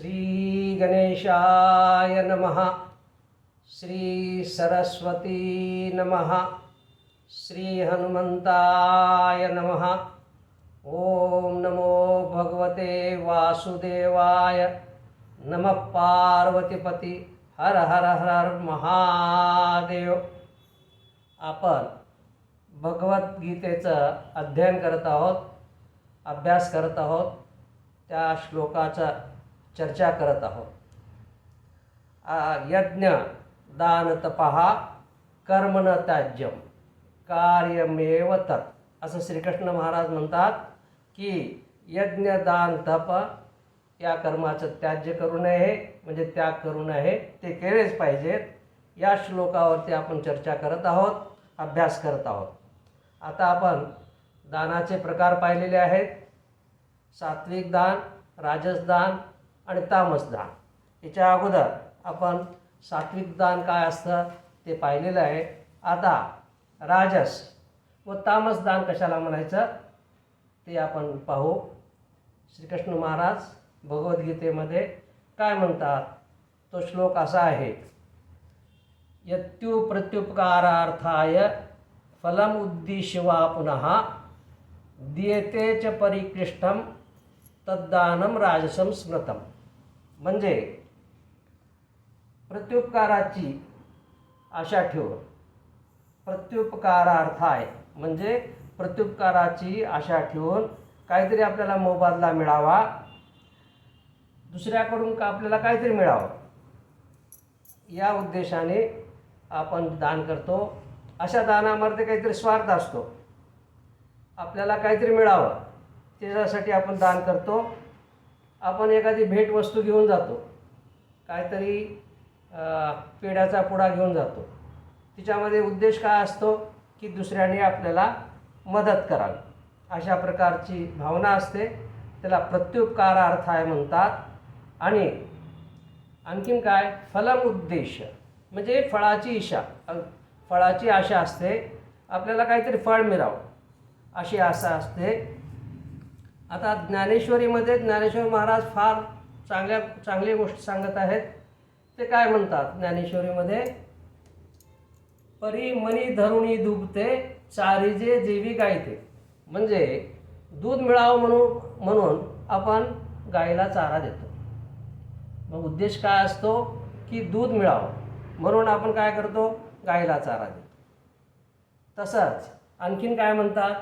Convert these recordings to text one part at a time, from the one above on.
श्री गणेशाय नमः। श्री सरस्वती नमः। श्रीहनुमन्ताय नमः। ॐ नमो भगवते वासुदेवाय नमः पार्वतीपती। हर हर हर हर महादेव। आपण भगवद्गीतेचं अध्ययन करत आहोत अभ्यास करत आहोत त्या श्लोकाचा चर्चा करत आहोत. यज्ञ दान तपहा कर्म न त्याज्यम कार्यमेव तत्. असं श्रीकृष्ण महाराज म्हणतात की यज्ञ दान तप या कर्माचं त्याज्य करू नये म्हणजे त्याग करू नये ते केलेच पाहिजेत. या श्लोकावरती आपण चर्चा करत आहोत अभ्यास करत आहोत. आता आपण दानाचे प्रकार पाहिलेले आहेत. सात्विक दान राजस दान आणि तामस दान. याच्या अगोदर आपण सात्विक दान काय असतं ते पाहिलेलं आहे. आता राजस व तामस दान कशाला म्हणायचं? ते आपण पाहू. श्रीकृष्ण महाराज भगवद्गीतेमध्ये काय म्हणतात? तो श्लोक असा आहे. यत्यु प्रत्युपकारार्थाय फलम उद्दिश्य वा पुनः दीयते च परिकृष्टम तद्दानम राजसम स्मृतम. म्हणजे प्रत्युपकाराची आशा ठेवून प्रत्युपकारार्थाय म्हणजे प्रत्युपकाराची आशा ठेवून काहीतरी आपल्याला मोबदला मिळावा. दुसऱ्याकडून का आपल्याला काहीतरी मिळावं? या उद्देशाने आपण दान करतो. अशा दानामध्ये काहीतरी स्वार्थ असतो. आपल्याला काहीतरी मिळावं. त्याच्यासाठी आपण दान करतो. आपण एखादी भेटवस्तू घेऊन जातो. काहीतरी पेढ्याचा पुडा घेऊन जातो. तिच्यामध्ये उद्देश काय असतो? की दुसऱ्याने आपल्याला मदत करावी. अशा प्रकारची भावना असते. त्याला प्रत्युपकारार्थ आहे म्हणतात. आणि आणखीन काय? फलम उद्देश म्हणजे फळाची इशा फळाची आशा असते. आपल्याला काहीतरी फळ मिळावं. अशी आशा असते. आता ज्ञानेश्वरीमध्ये ज्ञानेश्वर महाराज फार चांगल्या चांगली गोष्ट सांगत आहेत. ते काय म्हणतात? ज्ञानेश्वरीमध्ये परी मनी धरुणी दुबते चारीजे जेवी गायते. म्हणजे दूध मिळावं म्हणून म्हणून आपण गायीला चारा देतो. मग उद्देश काय असतो? की दूध मिळावं. म्हणून आपण काय करतो? गायीला चारा देतो. तसंच आणखीन काय म्हणतात?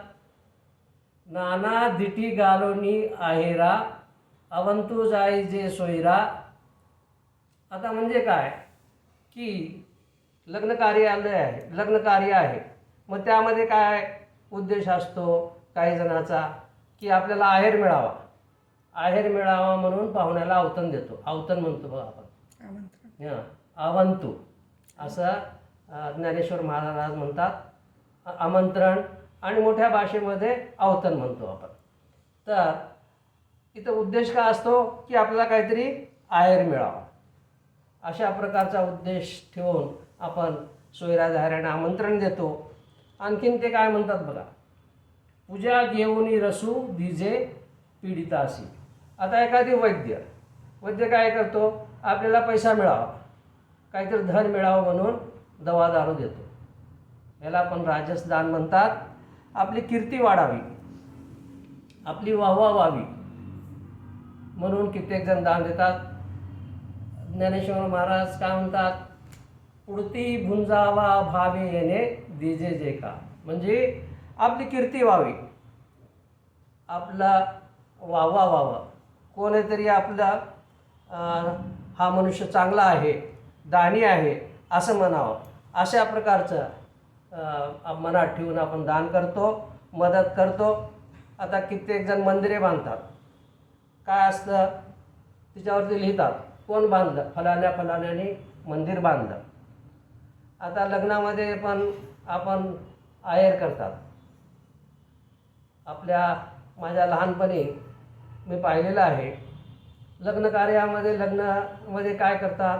नाना दिटी गालोनी आहेरा अवंतू जाई जे सोयरा. आता म्हणजे काय? की लग्न कार्यालय आहे लग्न कार्य आहे. मग त्यामध्ये काय उद्देश असतो काही जणाचा? की आपल्याला आहेर मिळावा. आहेर मिळावा म्हणून पाहुण्याला अवतन देतो. अवतन म्हणतो बघा आपण. हां आवंतू असं ज्ञानेश्वर महाराज म्हणतात. आमंत्रण. आणि मोठ्या भाषेमध्ये अवतन म्हणतो आपण. तर इथं उद्देश काय असतो? की आपल्याला काहीतरी आयर मिळावा. अशा प्रकारचा उद्देश ठेवून आपण सोयरा जाहिराने आमंत्रण देतो. आणखीन ते काय म्हणतात बघा? पूजा घेऊनी रसू दिजे पीडितासी. आता एखादी वैद्य वैद्य काय करतो? आपल्याला पैसा मिळावा. काहीतरी धन मिळावं म्हणून दवा दारू देतो. याला आपण राजसदान म्हणतात आपली कीर्ती वाढावी. आपली वाहवा व्हावी. म्हणून कित्येक जण दान देतात. ज्ञानेश्वर महाराज काय म्हणतात? पुढती भुंजावा भावे येणे दिजे जे का. म्हणजे आपली कीर्ती व्हावी. आपला वावा व्हावा. कोणीतरी आपला हा मनुष्य चांगला आहे दानी आहे असं म्हणावं. अशा प्रकारचं मनात ठेवून आपण दान करतो मदत करतो. आता कित्येक जण मंदिरे बांधतात. काय असतं? तिच्यावरती लिहितात कोण बांधलं? फलाण्या फलाण्याने मंदिर बांधलं. आता लग्नामध्ये पण आपण आहेर करतात. आपल्या माझ्या लहानपणी मी पाहिलेलं आहे. लग्न कार्यामध्ये लग्नामध्ये काय करतात?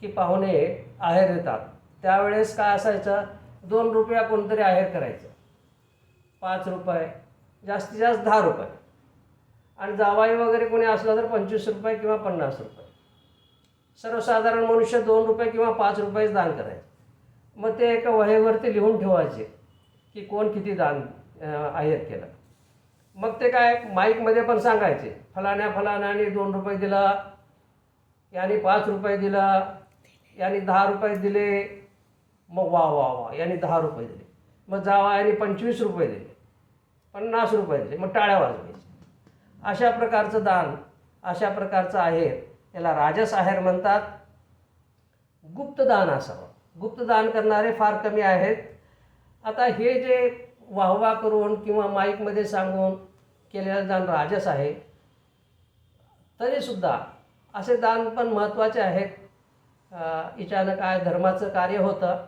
की पाहुणे आहेर येतात. त्यावेळेस काय असायचं? दोन रुपया कोणतरी आहेर करायचं. पाच रुपये जास्तीत जास्त दहा रुपये. आणि जावाई वगैरे कोणी असलं तर पंचवीस रुपये किंवा पन्नास रुपये. सर्वसाधारण मनुष्य दोन रुपये किंवा पाच रुपयेच दान करायचे. मग ते एका वहेवरती लिहून ठेवायचे की कोण किती दान आहेर केलं. मग ते काय माईकमध्ये पण सांगायचे फलाण्या फलाण्याने दोन रुपये दिला याने पाच रुपये दिला याने दहा रुपये दिले मग वा वा वा याने दहा रुपये दिले. मग जावा याने पंचवीस रुपये दिले. पन्नास रुपये दिले. मग टाळ्या वाजवायच्या. अशा प्रकारचं दान अशा प्रकारचं आहेर याला राजस आहेर म्हणतात. गुप्तदान असावं. गुप्तदान करणारे फार कमी आहेत. आता हे जे वाहवा करून किंवा माईकमध्ये सांगून केलेलं दान राजस आहे तरीसुद्धा असे दान पण महत्त्वाचे आहेत. इचानक काय धर्माचं कार्य होतं.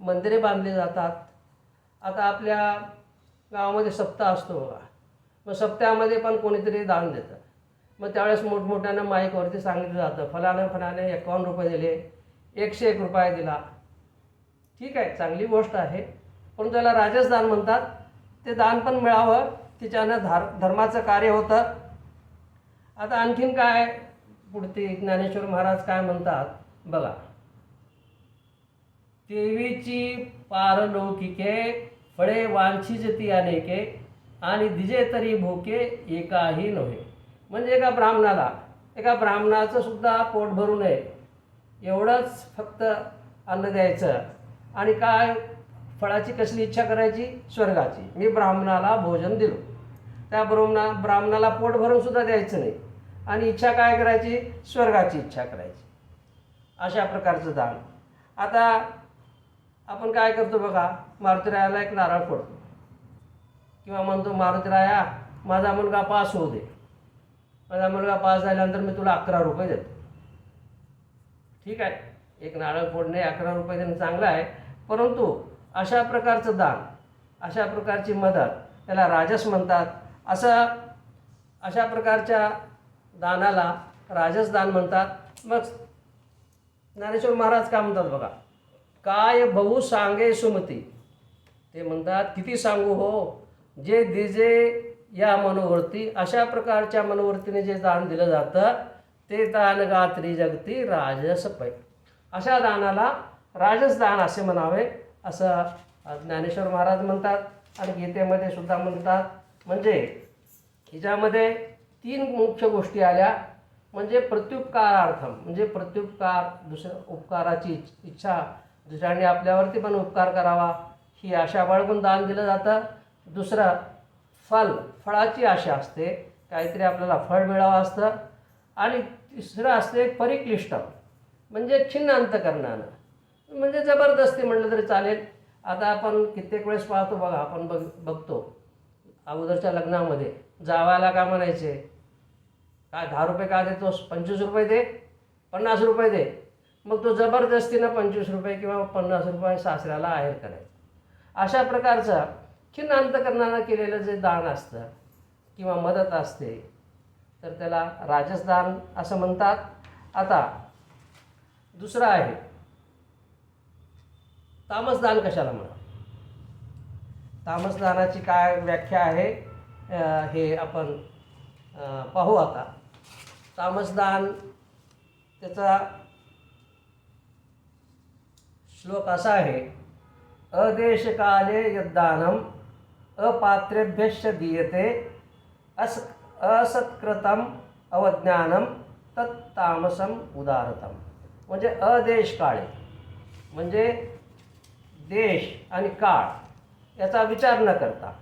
मंदिरे बांधले जातात. आता आपल्या गावामध्ये सप्ताह असतो बघा. मग सप्त्यामध्ये पण कोणीतरी दान देतं. मग त्यावेळेस मोठमोठ्यानं माईकवरती सांगितलं जातं फलानं फलाने एकावन्न रुपये दिले एकशे एक रुपये दिला. ठीक आहे चांगली गोष्ट आहे. पण त्याला राजस दान म्हणतात. ते दान पण मिळावं तिच्यानं धार धर्माचं कार्य होतं. आता आणखीन काय पुढती ज्ञानेश्वर महाराज काय म्हणतात? बघा. देवीची पारलौकिके फळे वांछिज ती अनेके आणि दिजे तरी भोके एकाही नव्हे. म्हणजे एका ब्राह्मणाला एका ब्राह्मणाचं सुद्धा पोट भरू नये. एवढंच फक्त अन्न द्यायचं. आणि काय? फळाची कसली इच्छा करायची? स्वर्गाची. मी ब्राह्मणाला भोजन दिलो. त्या ब्राह्मणा ब्राह्मणाला पोट भरून सुद्धा द्यायचं नाही. आणि इच्छा काय करायची? स्वर्गाची इच्छा करायची. अशा प्रकारचं दान. आता आपण काय करतो बघा मारुतीरायाला एक नारळ फोडतो. किंवा म्हणतो मारुतीराया माझा मुलगा पास होऊ दे. माझा मुलगा पास झाल्यानंतर मी तुला अकरा रुपये देतो. ठीक आहे. एक नारळ फोडणे अकरा रुपये देणं चांगलं आहे. परंतु अशा प्रकारचं दान अशा प्रकारची मदत त्याला राजस म्हणतात. असं अशा प्रकारच्या दानाला राजस दान म्हणतात. मग ज्ञानेश्वर महाराज काय म्हणतात बघा? काय बहु सांगे सुमती? ते म्हणतात किती सांगू हो? जे दिजे या मनोवृत्ती अशा प्रकारच्या मनोवृत्तीने जे दान दिलं जातं ते दान गात्री जगती राजस पै. अशा दानाला राजस दान असे म्हणावे असं ज्ञानेश्वर महाराज म्हणतात आणि गीतेमध्ये सुद्धा म्हणतात. म्हणजे हिच्यामध्ये तीन मुख्य गोष्टी आल्या. म्हणजे प्रत्युपकारार्थम म्हणजे प्रत्युपकार दुसऱ्या उपकाराची इच्छा दुसऱ्याने आपल्यावरती पण उपकार करावा. ही आशा बाळगून दान दिलं जातं. दुसरं फल फळाची आशा असते. काहीतरी आपल्याला फळ मिळावं असतं. आणि तिसरं असते परिक्लिष्ट. म्हणजे छिन्न अंतकरणानं म्हणजे जबरदस्ती म्हटलं तरी चालेल. आता आपण कित्येक वेळेस पाहतो बघा आपण बघ बघतो. अगोदरच्या लग्नामध्ये जावायला का म्हणायचे? काय दहा रुपये का देतोस? पंचवीस रुपये दे पन्नास रुपये दे. मग तो जबरदस्तीनं पंचवीस रुपये किंवा पन्नास रुपये सासऱ्याला आहेर करायचा. अशा प्रकारचं खिन्न अंतकरणानं केलेलं जे दान असतं किंवा मदत असते तर त्याला राजसदान असं म्हणतात. आता दुसरं आहे. तामसदान कशाला म्हणा तामसदानाची काय व्याख्या आहे? हे आपण पाहू आता. तामसदान त्याचा श्लोक असा आहे अदेशकाले यद्दानम अपात्रेभ्यश्च दीयते अस असत्कृतम अवज्ञानम तत्तामसम उदारतम. म्हणजे अदेश काळे म्हणजे देश आणि काळ याचा विचार न करता.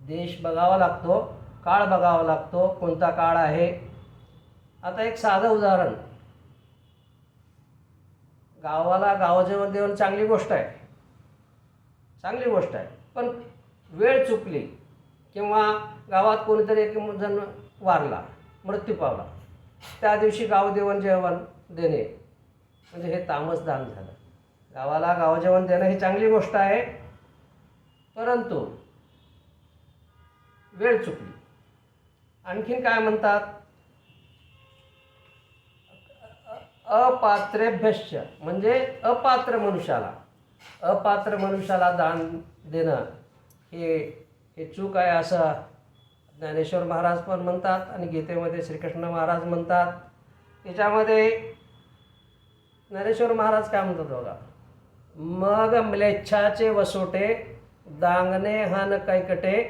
देश बघावा लागतो काळ बघावा लागतो कोणता काळ आहे? आता एक साधं उदाहरण गावाला गावाजेवण देऊन चांगली गोष्ट आहे. चांगली गोष्ट आहे. पण वेळ चुकली किंवा गावात कोणीतरी एक जण वारला मृत्यू पावला त्या दिवशी गावदेवण जेवण देणे म्हणजे हे तामसदान झालं. गावाला गावजेवण देणं ही चांगली गोष्ट आहे. परंतु वेळ चुकली. आणखीन काय म्हणतात? अपात्रेभ्यश्च. म्हणजे अपात्र मनुष्याला. अपात्र मनुष्याला दान देणं हे हे चूक आहे असं ज्ञानेश्वर महाराज पण म्हणतात आणि गीतेमध्ये श्रीकृष्ण महाराज म्हणतात. याच्यामध्ये ज्ञानेश्वर महाराज काय म्हणतात बघा? मग म्लेच्छाचे वसोटे दांगणे हन कैकटे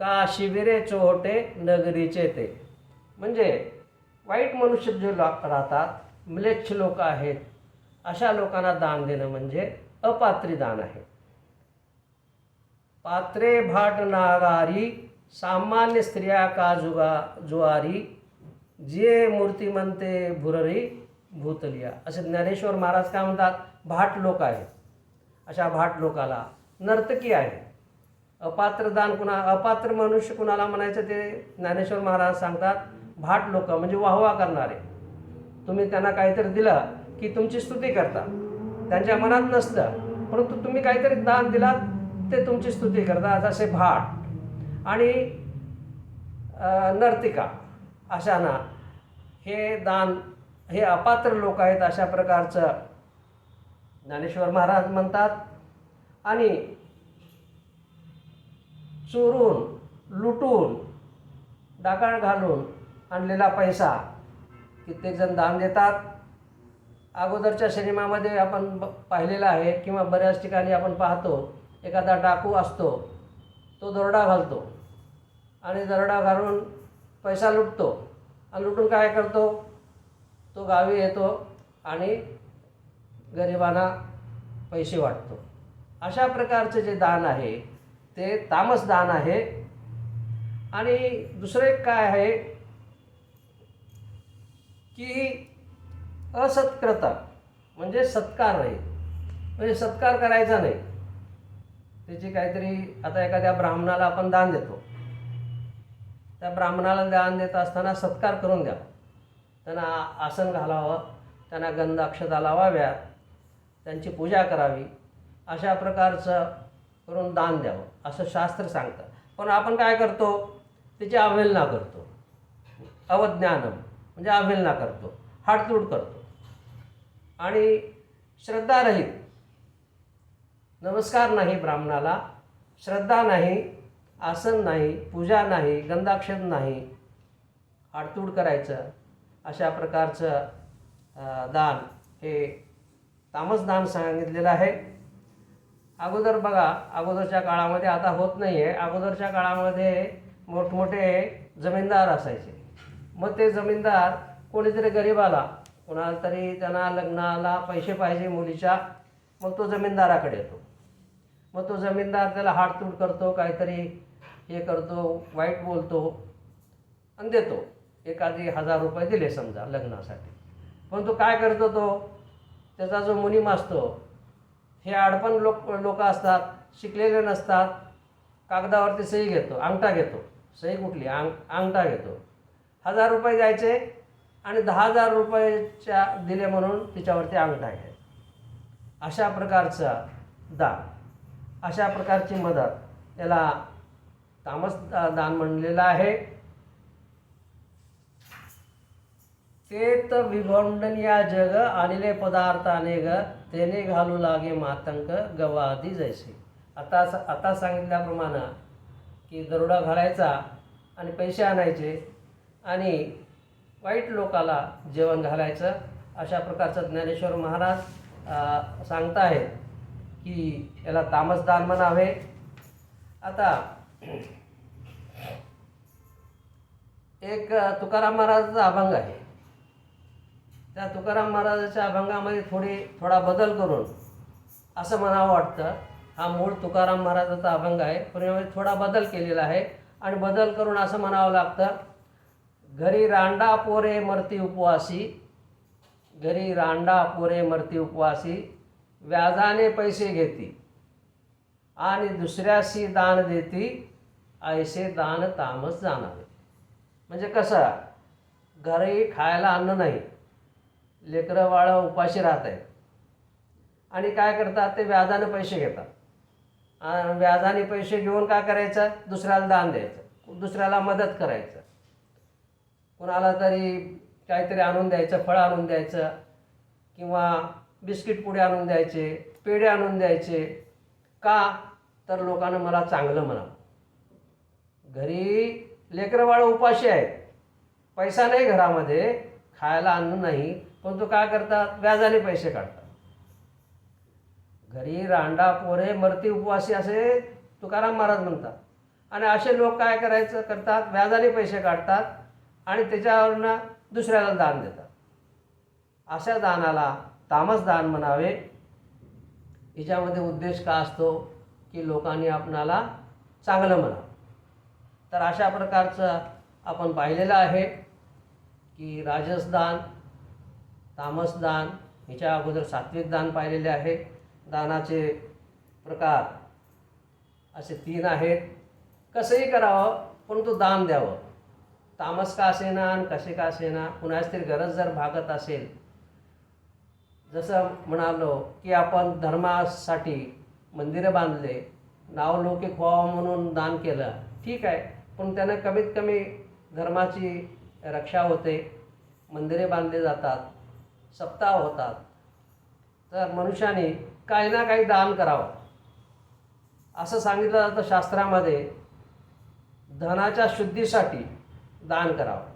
का शिबिरे चोहटे नगरीचे ते. म्हणजे वाईट मनुष्य जे राहतात म्लेच्छ लोक आहेत. अशा लोकांना दान देणं म्हणजे अपात्री दान आहे. पात्रे भाट नागारी सामान्य स्त्रिया का जुगा जुआरी जे मूर्तिमंते भुररी भूतलिया. असे ज्ञानेश्वर महाराज काय म्हणतात? भाट लोक आहेत. अशा भाट लोकाला नर्तकी आहे. अपात्र दान कुणा अपात्र मनुष्य कुणाला म्हणायचं ते ज्ञानेश्वर महाराज सांगतात. भाट लोक म्हणजे वाहवा करणारे. तुम्ही त्यांना काहीतरी दिलं की तुमची स्तुती करता. त्यांच्या मनात नसतं परंतु तुम्ही काहीतरी दान दिलात ते तुमची स्तुती करता. जसे भाट आणि नर्तिका अशांना हे दान हे अपात्र लोक आहेत अशा प्रकारचं ज्ञानेश्वर महाराज म्हणतात. आणि चोरून लुटून डाकाळ घालून आणलेला पैसा कित्येक जण दान देतात. अगोदरच्या सिनेमामध्ये आपण ब पाहिलेलं आहे किंवा बऱ्याच ठिकाणी आपण पाहतो एखादा डाकू असतो तो दरोडा घालतो आणि दरोडा घालून पैसा लुटतो. आणि लुटून काय करतो? तो गावी येतो आणि गरिबांना पैसे वाटतो. अशा प्रकारचे जे दान आहे ते तामस दान आहे. आणि दुसरं एक काय आहे की असत्क्रता म्हणजे सत्कार नाही. म्हणजे सत्कार करायचा नाही. त्याची काहीतरी आता एखाद्या ब्राह्मणाला आपण दान देतो. त्या ब्राह्मणाला दान देत असताना सत्कार करून द्या. त्यांना आसन घालावं त्यांना गंध अक्षता लावाव्या त्यांची पूजा करावी अशा प्रकारचं करून दान द्यावं असं शास्त्र सांगतं. पण आपण काय करतो? त्याची अवहेलना करतो. अवज्ञानम. म्हणजे अवहेलना करतो हाडतूड करतो. आणि श्रद्धारहित नमस्कार नाही ब्राह्मणाला श्रद्धा नाही आसन नाही पूजा नाही गंधाक्षर नाही. हाडतूड करायचं अशा प्रकारचं दान हे तामस दान सांगितलेलं आहे. अगोदर बघा अगोदरच्या काळामध्ये आता होत नाही आहे अगोदरच्या काळामध्ये मोठमोठे जमीनदार असायचे. मग ते जमीनदार कोणीतरी गरीब आला. कोणाला तरी त्यांना लग्नाला पैसे पाहिजे मुलीच्या मग तो जमीनदाराकडे येतो. मग तो जमीनदार त्याला हाडतूड करतो काहीतरी हे करतो वाईट बोलतो आणि देतो. एखादी हजार रुपये दिले समजा लग्नासाठी. पण तो काय करतो तो? त्याचा जो मुनीम असतो हे आडपण लोक लोक असतात शिकलेले नसतात. कागदावरती सही घेतो अंगठा घेतो. सही कुठली? अंग अंगठा घेतो. हजार रुपये द्यायचे आणि दहा हजार रुपयाच्या दिले म्हणून तिच्यावरती अंगठा आहे अशा प्रकारचा दान अशा प्रकारची मदत याला तामस दान म्हणलेलं आहे. ते तर विभंडनिया जग आणले पदार्थाने ग तेने घालू लागे मातंक गवादी जैसे. आता आता सांगितल्याप्रमाणे की दरोडा घालायचा आणि पैसे आणायचे आणि वाईट लोकाला जेवण घालायचं अशा प्रकारचं ज्ञानेश्वर महाराज सांगत आहेत की याला तामसदान म्हणावे. आता एक तुकाराम महाराजाचा अभंग आहे. त्या तुकाराम महाराजाच्या अभंगामध्ये थोडी थोडा बदल करून असं म्हणावं वाटतं हा मूळ तुकाराम महाराजाचा अभंग आहे. पण यामध्ये थोडा बदल केलेला आहे आणि बदल करून असं म्हणावं लागतं घरी रांडा पोरे मरती उपवासी घरी रांडा पोरे मरती उपवासी व्याजाने पैसे घेती आणि दुसऱ्याशी दान देती ऐसे दान तामस जाणावे. म्हणजे कसं घरी खायला अन्न नाही लेकरं वाळं उपाशी राहत आहेत आणि काय करतात ते व्याजाने पैसे घेतात. आणि व्याजाने पैसे घेऊन काय करायचं? दुसऱ्याला दान द्यायचं. दुसऱ्याला मदत करायचं. कुणाला तरी काहीतरी आणून द्यायचं फळं आणून द्यायचं किंवा बिस्किट पुडे आणून द्यायचे पेढे आणून द्यायचे का? तर लोकांना मला चांगलं म्हणावं. घरी लेकरं उपाशी आहेत. पैसा नाही घरामध्ये खायला अन्न नाही पण तो काय करतात? व्याजाने पैसे काढतात. घरी रांडा पोरे मरती उपवासी असे तुकाराम महाराज म्हणतात. आणि असे लोक काय करायचं? करतात व्याजाने पैसे काढतात. आणि त्याच्यावरनं दुसऱ्याला दान देतात. अशा दानाला तामस दान म्हणावे. याच्यामध्ये उद्देश का असतो? की लोकांनी आपणाला चांगलं म्हणावं. तर अशा प्रकारचं आपण पाहिलेलं आहे की राजसदान तामसदान हिच्या अगोदर सात्विक दान पाहिलेले आहे. दानाचे प्रकार असे तीन आहेत. कसंही करावं परंतु दान द्यावं. तामस का असेना आणि कसे का असेना कुणाच तरी गरज जर भागत असेल जसं म्हणालो की आपण धर्मासाठी मंदिरं बांधले नावलौकिक व्हावं म्हणून दान केलं ठीक आहे. पण त्यानं कमीत कमी धर्माची रक्षा होते मंदिरे बांधले जातात सप्ताह होतात. तर मनुष्याने काही ना काही दान करावं. असं सांगितलं जातं शास्त्रामध्ये धनाच्या शुद्धीसाठी दान करावं.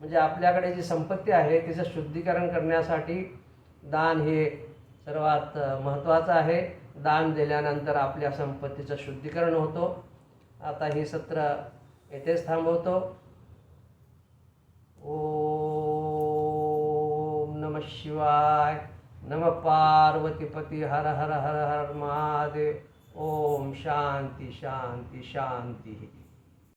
म्हणजे आपल्याकडे जी संपत्ती आहे तिचं शुद्धीकरण करण्यासाठी दान हे सर्वात महत्त्वाचं आहे. दान दिल्यानंतर आपल्या संपत्तीचं शुद्धीकरण होतो. आता हे सत्र येथेच थांबवतो. ओम नम शिवाय. नम पार्वतीपती. हर हर हर हर महादेव. ओम शांती शांती शांती.